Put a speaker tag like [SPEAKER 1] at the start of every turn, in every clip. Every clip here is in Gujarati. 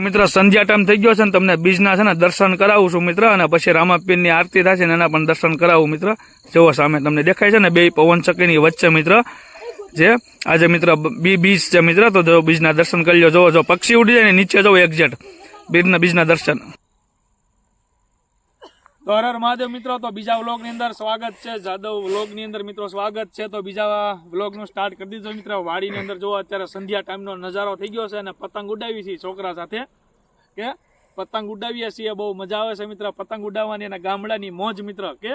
[SPEAKER 1] મિત્ર સંધ્યા ટાઈમ થઈ ગયો છે ને, તમને બીજના છે ને, દર્શન કરાવું છું મિત્ર, અને પછી રામાપીરની આરતી થશે ને, એના પણ દર્શન કરાવું મિત્ર. જેવો સામે તમને દેખાય છે ને, બે પવન ચકીની વચ્ચે મિત્ર, જે આજે મિત્ર, બી બીજ છે મિત્ર, તો જો બીજના દર્શન કરી લો. જોવો જો પક્ષી ઉડી જાય ને, નીચે જવું એક્ઝેટ બીજના બીજના દર્શન. તો હર મહાદેવ મિત્રો, તો બીજા વ્લોગની અંદર સ્વાગત છે. જાદવ વ્લોગની અંદર મિત્રો સ્વાગત છે. તો બીજા વ્લોગનું સ્ટાર્ટ કરી દીધો મિત્રો. વાડીની અંદર જોવો અત્યારે સંધ્યા ટાઈમનો નજારો થઈ ગયો છે અને પતંગ ઉડાવી છે છોકરા સાથે. કે? પતંગ ઉડાવીએ છીએ, બહુ મજા આવે છે મિત્ર. પતંગ ઉડાવવાની અને ગામડાની મોજ મિત્ર, કે?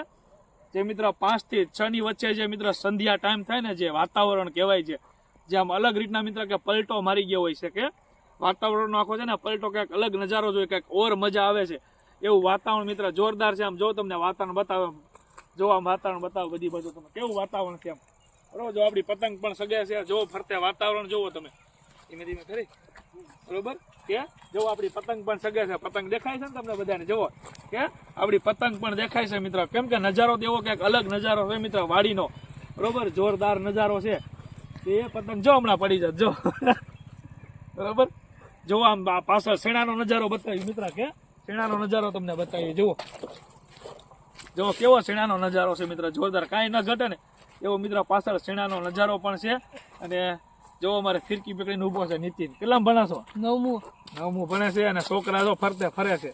[SPEAKER 1] જે મિત્ર પાંચથી છ ની વચ્ચે જે મિત્ર સંધ્યા ટાઈમ થાય ને જે વાતાવરણ કહેવાય છે, જે આમ અલગ રીતના મિત્ર કે પલટો મારી ગયો હોય છે, કે? વાતાવરણનો આખો છે ને પલટો કંઈક અલગ નજારો જોઈએ કંઈક ઓર મજા આવે છે. એવું વાતાવરણ મિત્ર જોરદાર છે. આમ જો તમને વાતાવરણ બતાવે, જો આમ વાતાવરણ બતાવો બધી બાજુ તમે. કેવું વાતાવરણ છે આમ? બરોબર, જો આપણી પતંગ પણ સગે છે. જો ફરતે વાતાવરણ જોવો તમે. ધીમે ધીમે ખરી બરોબર? કે? જો આપણી પતંગ પણ સગે છે. પતંગ દેખાય છે ને તમને બધાને? જુઓ. કે? આપણી પતંગ પણ દેખાય છે મિત્ર. કેમ કે નજારો એવો કંઈક અલગ નજારો છે મિત્ર, વાડીનો. બરોબર? જોરદાર નજારો છે. તો એ પતંગ જો હમણાં પડી જાય જો. બરોબર? જો આમ પાછળ શેણાનો નજારો બતાવી, મિત્ર, કે? શેણાનો નજારો તમને બતાવી જુઓ. જુઓ કેવો શેણાનો નજારો છે મિત્ર? જોરદાર. કાંઈ ન ઘટે ને. એવો મિત્ર પાછળ શેણાનો નજારો પણ છે. અને જો અમારે ફિરકી પકડીને ઊભો છે નીતિન. કેટલામ ભણાશો
[SPEAKER 2] નવમું.
[SPEAKER 1] નવમું ભણે છે અને છોકરા જો ફરતે ફરે છે.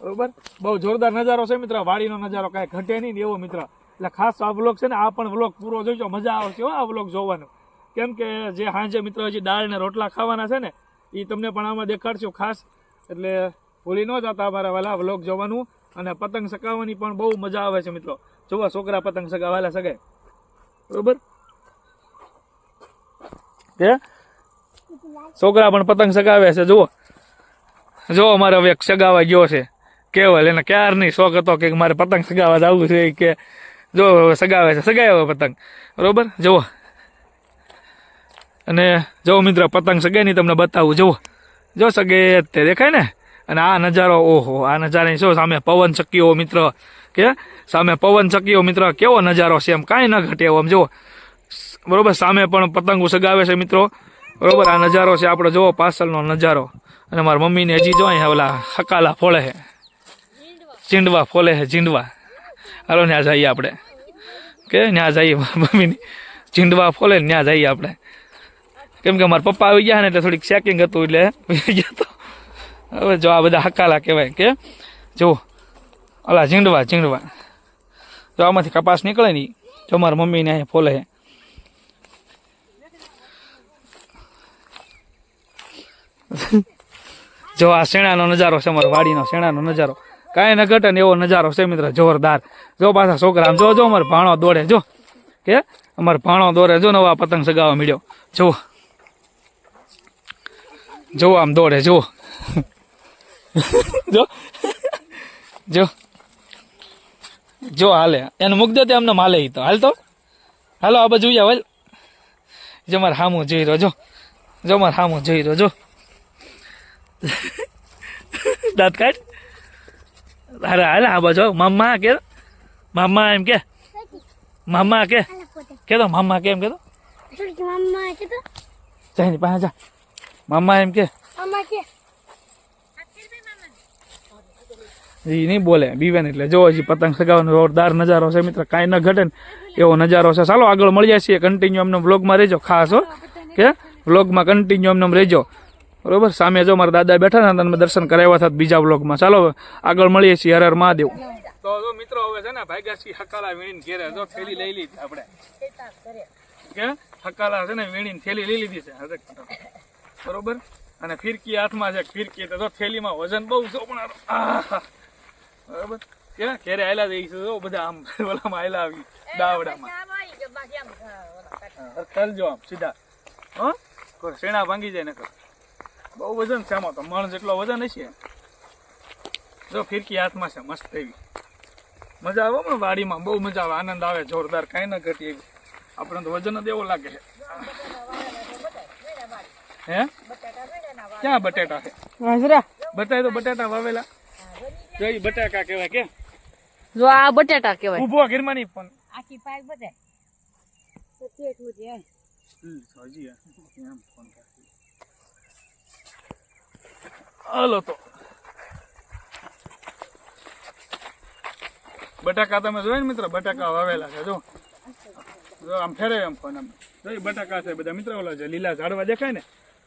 [SPEAKER 1] બરોબર? બહુ જોરદાર નજારો છે મિત્ર. વાડીનો નજારો કાંઈ ઘટે નહીં ને એવો મિત્ર. એટલે ખાસ આ વ્લોગ છે ને આ પણ વ્લોગ પૂરો જોઈજો મજા આવશે આ વ્લોગ જોવાનો. કેમ કે જે હાંજે મિત્રો હજી દાળ ને રોટલા ખાવાના છે ને એ તમને પણ આમાં દેખાડશું ખાસ. એટલે ભૂલી ન જતા અમારા વાલા વ્લોગ જોવાનું અને પતંગ સકાવવાની પણ બહુ મજા આવે છે મિત્રો. જોવા છોકરા પતંગ સગાવાલા સગાય બરોબર? કે છોકરા પણ પતંગ સગાવે છે, જુઓ. જો અમારે હવે સગાવા ગયો છે. કેવલ એને ક્યાર નહીં શોખ હતો કે મારે પતંગ સગાવા જવું છે કે જો હવે સગાવે છે સગાવે પતંગ. બરોબર? જુઓ. અને જો મિત્ર, પતંગ સગે નહીં, તમને બતાવું. જુઓ. જો સગે તે દેખાય ને? અને આ નજારો, ઓહો, આ નજારાની શું સામે પવન ચક્કીઓ મિત્ર? કે સામે પવન ચક્કીઓ મિત્ર, કેવો નજારો છે? એમ કાંઈ ન ઘટે એવો, આમ જુઓ. બરોબર, સામે પણ પતંગો સગાવે છે મિત્રો. બરોબર, આ નજારો છે આપણો જોવો પાછળનો નજારો. અને મારા મમ્મીને હજી જો ઓલા હકાલા ફોળે છે ચીંડવા ફોલે છે ચીંડવા હાલો ત્યાં જઈએ આપણે. કે ત્યાં જઈએ મમ્મીની. ચીંડવા ફોલે ત્યાં જઈએ આપણે. કેમ કે મારા પપ્પા આવી ગયા ને એટલે થોડીક ચેકિંગ હતું એટલે, ગયા તો. હવે જો આ બધા હકાલા કહેવાય કે, જુઓ, અલા, ઝીંડવા ઝીંડવા. જો આમાંથી કપાસ નીકળે નહીં જો મારા મમ્મીને અહીંયા ફોલે છે જો આ શેણાનો નજારો છે, અમારો વાડીનો શેણાનો નજારો. કાંઈ ન ઘટે ને એવો નજારો છે મિત્ર, જોરદાર. જો પાછા છોકરા જો જો અમારે ભાણો દોડે, જો. કે અમારે ભાણો દોડે, જો નવા પતંગ સગાવા મળ્યો. જુઓ. જુઓ આમ દોડે, જુઓ. જો. જો. જો હાલે. એને મૂક દે તે અમને માલે ઈ તો. હાલ તો હાલો આ બાજુ હાલ. જો મારે હામું જોઈ રહ્યો જો. જો મારે હામું જોઈ રહ્યો જો. દાંત કાઢ. અરે હાલ આ બાજુ મામા મમ્મા કે? મામા એમ કે? મામા કે? કે તો મામા કે એમ કે તો?
[SPEAKER 2] મામા કે તો?
[SPEAKER 1] જઈને પાસે જા. મામા એમ કે?
[SPEAKER 2] મામા કે?
[SPEAKER 1] એ નહીં બોલે બીવેન એટલે. જો હજી પતંગ સગાવાનો જોરદાર નજારો છે મિત્ર, કાંઈ ન ઘટે ને એવો નજારો છે. ચાલો આગળ મળી છીએ કન્ટિન્યુ અમને વ્લોગમાં રહેજો, ખાસ હો. કે વ્લોગમાં કન્ટિન્યુ અમને રહેજો. બરોબર? સામે જો મારા દાદા બેઠા ને તમે દર્શન કરાવ્યા હતા બીજા વ્લોગમાં ચાલો આગળ મળીએ છીએ, હર હર મહાદેવ. તો જો મિત્રો, હવે છે ને ભાગ્યાસી હકાલા વીણીને ઘેરે. જો થેલી લઈ લીધી આપણે. કે હકાલા છે ને વીણીને થેલી લઈ લીધી છે. બરોબર? અને ફિરકી હાથમાં છે, ફિરકી. તો થેલીમાં વજન બહુ છે પણ આહ! બરોબર? કે ઘેરે આયલા જઈ જો બધા આમ ઓલામાં આયલા આવી દાવડામાં. કરજો આમ સીધા. હો? શેણા ભાંગી જાય નકર. બહુ વજન છે આમાં તો મણ જેટલો વજન હશે. જો ફિરકી હાથમાં છે મસ્ત એવી. મજા આવે પણ વાડીમાં બહુ મજા આવે આનંદ આવે જોરદાર કાંઈ ન ઘટી એવી. આપણને તો વજન જ એવું લાગે છે. હે? ક્યાં બટેટા છે? બતાય તો બટાટા વાવેલા. જો બટાકા કહેવાય કે.
[SPEAKER 2] જો આ બટાટા કહેવાય.
[SPEAKER 1] ઊભો ઘરમાં નહીં પણ.
[SPEAKER 2] આખી પાક
[SPEAKER 1] હમ, એમ ફોન હાલો તો. બટાકા તમે જોયે ને મિત્ર? બટાકા વાવેલા છે જો. જો આમ ફેરે એમ ફોન આમ. જો બટાકા છે બધા. મિત્ર ઓલા છે લીલા ઝાડવા દેખાય ને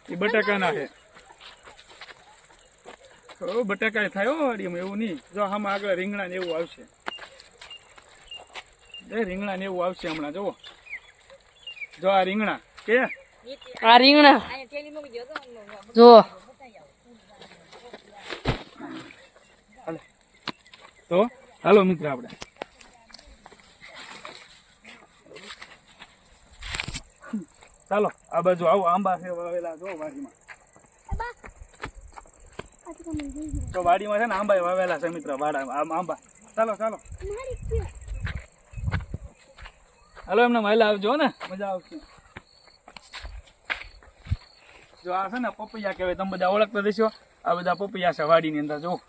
[SPEAKER 1] એ બટાકાના છે. ઓ બટાકા થાય હો વાડીમાં એવું નહીં. જો આમાં આગળ રીંગણા ને એવું આવશે. એ રીંગણા ને એવું આવશે હમણાં જુઓ. જો આ રીંગણા કે?
[SPEAKER 2] આ રીંગણા. જો
[SPEAKER 1] તો હાલો મિત્ર આપણે. ચાલો આ બાજુ આવો આંબા છે વાવેલા જો વાડીમાં. તો વાડીમાં છે ને આંબા વાવેલા છે મિત્ર વાડા આંબા. ચાલો ચાલો. હાલો એમને મહિલા આવજો ને. મજા આવશે. જો આ છે ને પપૈયા કહેવાય તમે બધા ઓળખતા દેશો આ બધા પપૈયા છે વાડીની અંદર જો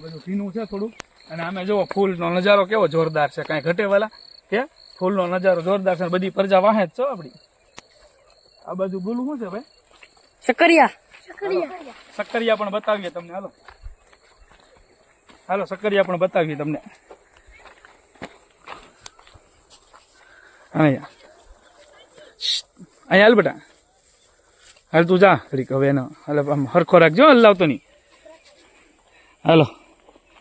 [SPEAKER 1] બધું ભીનું છે થોડું. અને આમે જુઓ ફૂલનો નજારો કેવો જોરદાર છે. કાંઈ ઘટે વાલા કે ફૂલનો નજારો જોરદાર છે બધી પ્રજા વાહે જ છો આપણી આ બાજુ બોલું શું છે ભાઈ?
[SPEAKER 2] સકરિયા
[SPEAKER 1] સક્કરિયા પણ બતાવીએ તમને, હાલો. હાલો સક્કરિયા પણ બતાવીએ તમને. અહીંયા. અહીંયા હાલ બેટા. હાલ તું જા ઘડીક હવે એનો, હાલ આમ હરખો રાખજો હલાવતો નહીં. હાલો.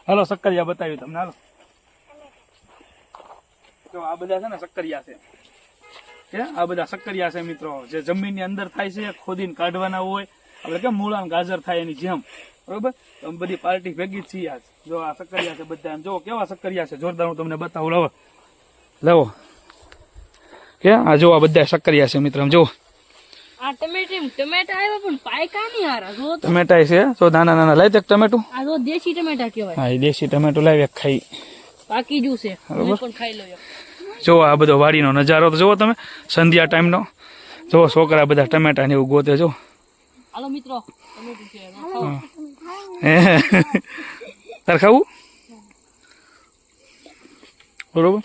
[SPEAKER 1] હાલો સક્કરિયા બતાવ્યું તમને, હાલો. તો આ બધા છે ને સક્કરિયા છે. કે આ બધા સક્કરિયા છે મિત્રો. જે જમીનની અંદર થાય છે, ખોદીને કાઢવાના હોય આપણે કેમ મૂળા ગાજર થાય એની જેમ? બરોબર? અમે બધી પાર્ટી ભેગી જ છીએ આજ. જો આ સક્કરિયા છે બધા જો કેવા સક્કરિયા છે? જોરદાર હું તમને બતાવું. લાવો. લાવો. કે આ જો આ બધા સક્કરિયા છે મિત્ર જો
[SPEAKER 2] ટમેટા જો
[SPEAKER 1] છે? તો નાના નાના લઈ દે ટમેટું.
[SPEAKER 2] દેશી ટમેટા કહેવાય.
[SPEAKER 1] હા દેશી ટમેટું લાવી ખાઈ.
[SPEAKER 2] પાકી જ્યું છે. ખાઈ
[SPEAKER 1] જો આ બધો વાડીનો નજારો તો જુઓ તમે સંધ્યા ટાઈમનો જો છોકરા બધા ટમેટા ને એવું ગોતે જો
[SPEAKER 2] હાલો મિત્રો.
[SPEAKER 1] તાર ખાવું? બરોબર.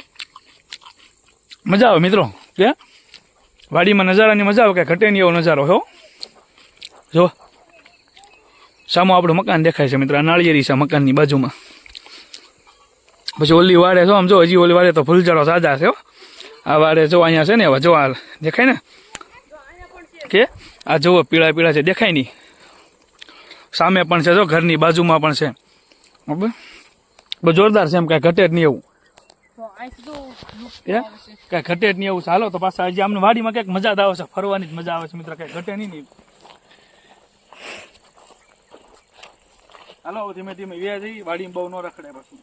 [SPEAKER 1] મજા આવે મિત્રો. કે વાડીમાં નજારાની મજા આવે કે ઘટે નહીં એવો નજારો હો? જો. સામો આપણું મકાન દેખાય છે મિત્રો. આ નાળિયેરી છે મકાનની બાજુમાં. પછી ઓલી વાડે જો આમ જો હજી ઓલી વાડે તો ફૂલઝાડો સાજા છે હો. આ વાડે જો અહીંયા છે ને હવે જો આ દેખાય ને. કે આ જુઓ પીળા પીળા છે. દેખાય નહીં. સામે પણ છે જો ઘરની બાજુમાં પણ છે. બરાબર? જોરદાર છે એમ કાંઈ ઘટે જ નહીં એવું. કાંઈ ઘટે જ નહીં એવું. ચાલો તો પાછા હજી આમને વાડીમાં કંઈક મજા જ આવે છે. ફરવાની જ મજા આવે છે મિત્ર. કાંઈ ઘટે નહીં નહીં. હાલો ધીમે ધીમે વ્યા જઈ વાડીમાં બહુ ન રખડે પછી.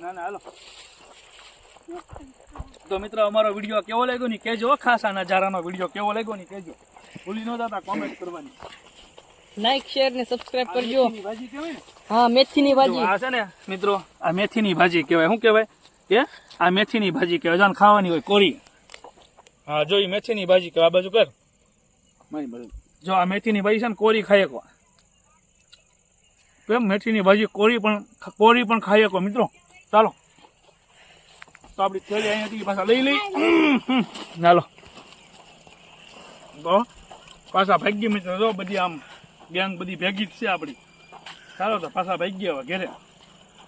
[SPEAKER 1] ના ના હાલો. તો મિત્રો અમારો વીડિયો કેવો લાગ્યો ને કેજો ખાસ આ નજારાનો વીડિયો કેવો લાગ્યો ને કેજો ભૂલી ન જતા કોમેન્ટ કરવાની.
[SPEAKER 2] લાઈક શેર ને સબસ્ક્રાઇબ કરજો.
[SPEAKER 1] ને?
[SPEAKER 2] હા મેથી
[SPEAKER 1] ની
[SPEAKER 2] ભાજી.
[SPEAKER 1] આ છે ને મિત્રો આ મેથીની ભાજી કહેવાય. શું કહેવાય? કે આ મેથી ની ભાજી કહેવાય. જાણ ખાવાની હોય કોરી હા જો મેથી ની ભાજી કહેવાય. આ બાજુ કર. જો આ મેથી ની ભાજી છે ને કોરી ખાઈ શકો. કેમ? મેથીની ભાજી કોરી પણ કોરી પણ ખાઈ શકો મિત્રો. ચાલો. તો આપણી થેલી અહીંયાથી પાછા લઈ લઈ હાલો તો પાછા ભાગ્ય મિત્રો જો બધી આમ ગેંગ બધી ભેગી જ છે આપણી ચાલો તો પાછા ભાગ્ય હવે ઘેરે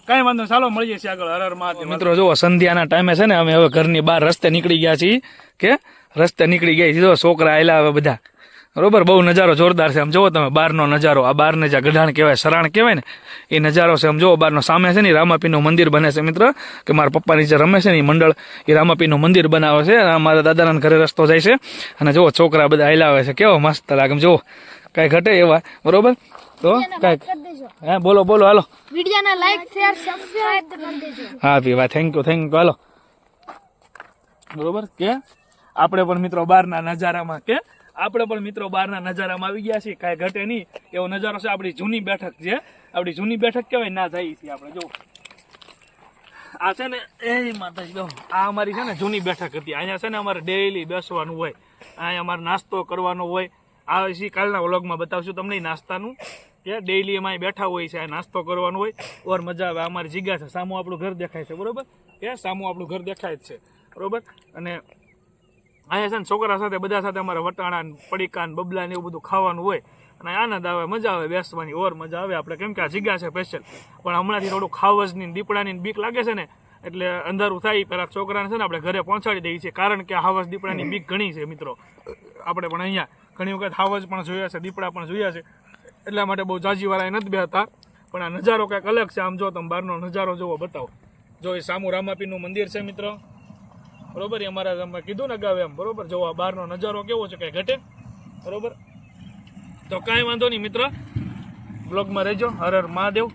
[SPEAKER 1] કઈ વાંધો ચાલો મળીએ છીએ આગળ હર હર મહાદેવ મિત્રો જુઓ સંધ્યાના ટાઈમે છે ને અમે હવે ઘરની બહાર રસ્તે નીકળી ગયા છીએ કે રસ્તે નીકળી ગયા છીએ જો છોકરા આવેલા હવે બધા. બરોબર? બહુ નજારો જોરદાર છે. આમ જુઓ તમે બહારનો નજારો. આ બહારને જે ગઢાણ કહેવાય સરાણ કહેવાય ને એ નજારો છે. આમ જુઓ બહારનો સામે છે ને રામાપીનું મંદિર બને છે મિત્ર કે મારા પપ્પાની જે રમે છે ને એ મંડળ એ રામાપીનું મંદિર બનાવે છે. આ મારા દાદાના ઘરે રસ્તો જાય છે. અને જુઓ છોકરા બધા હેલાવે આવે છે. કેવો મસ્ત લાગે. જુઓ કાંઈ ઘટે એવા. બરોબર? તો કાંઈક હે બોલો બોલો હાલો. હા ભી વાહ થેન્ક યુ થેન્ક યુ હાલો. બરોબર? કે? આપણે પણ મિત્રો બહારના નજારામાં કે? આપણે પણ મિત્રો બહારના નજારામાં આવી ગયા છીએ. કાંઈ ઘટે નહીં. એવો નજારો છે આપણી જૂની બેઠક જે આપણી જૂની બેઠક કહેવાય ના જઈએ છીએ આપણે જો આ છે ને, એ માતાજી આ અમારી છે ને જૂની બેઠક હતી. અહીંયા છે ને અમારે ડેઈલી બેસવાનું હોય. અહીંયા અમારે નાસ્તો કરવાનો હોય. આ વિશે કાલના વ્લોગમાં બતાવશું તમને નાસ્તાનું, કે ડેઈલી એમાં બેઠા હોય છે નાસ્તો કરવાનો હોય. ઓર મજા આવે. અમારી જગ્યા છે. સામું આપણું ઘર દેખાય છે, બરોબર? કે સામું આપણું ઘર દેખાય જ છે, બરાબર? અને અહીંયા છે ને છોકરા સાથે, બધા સાથે અમારે વટાણા પડીકા બબલા ને એવું બધું ખાવાનું હોય અને આનંદ આવે, મજા આવે બેસવાની, ઓર મજા આવે આપણે. કેમ કે આ જગ્યા છે સ્પેશિયલ પણ હમણાંથી થોડું ખાવજની દીપડાની બીક લાગે છે ને, એટલે અંધારું થાય પેલા છોકરાને છે ને આપણે ઘરે પહોંચાડી દઈએ છીએ. કારણ કે આ હાવજ દીપડાની બીક ઘણી છે મિત્રો. આપણે પણ અહીંયા ઘણી વખત હાવજ પણ જોયા છે, દીપડા પણ જોયા છે. એટલા માટે બહુ જાજીવાળા નથી બેહતા. પણ આ નજારો કંઈક અલગ છે. આમ જો તમે બહારનો નજારો જોવો, બતાવો. જો એ સામુ રામાપીનું મંદિર છે મિત્રો. બરોબર? એ અમારા તમે કીધું ને અગાઉ એમ, બરોબર? જો આ બહારનો નજારો કેવો છે, કઈ ઘટે? બરોબર? તો કાંઈ વાંધો નહીં મિત્ર. બ્લોગમાં રહેજો. હર હર મહાદેવ.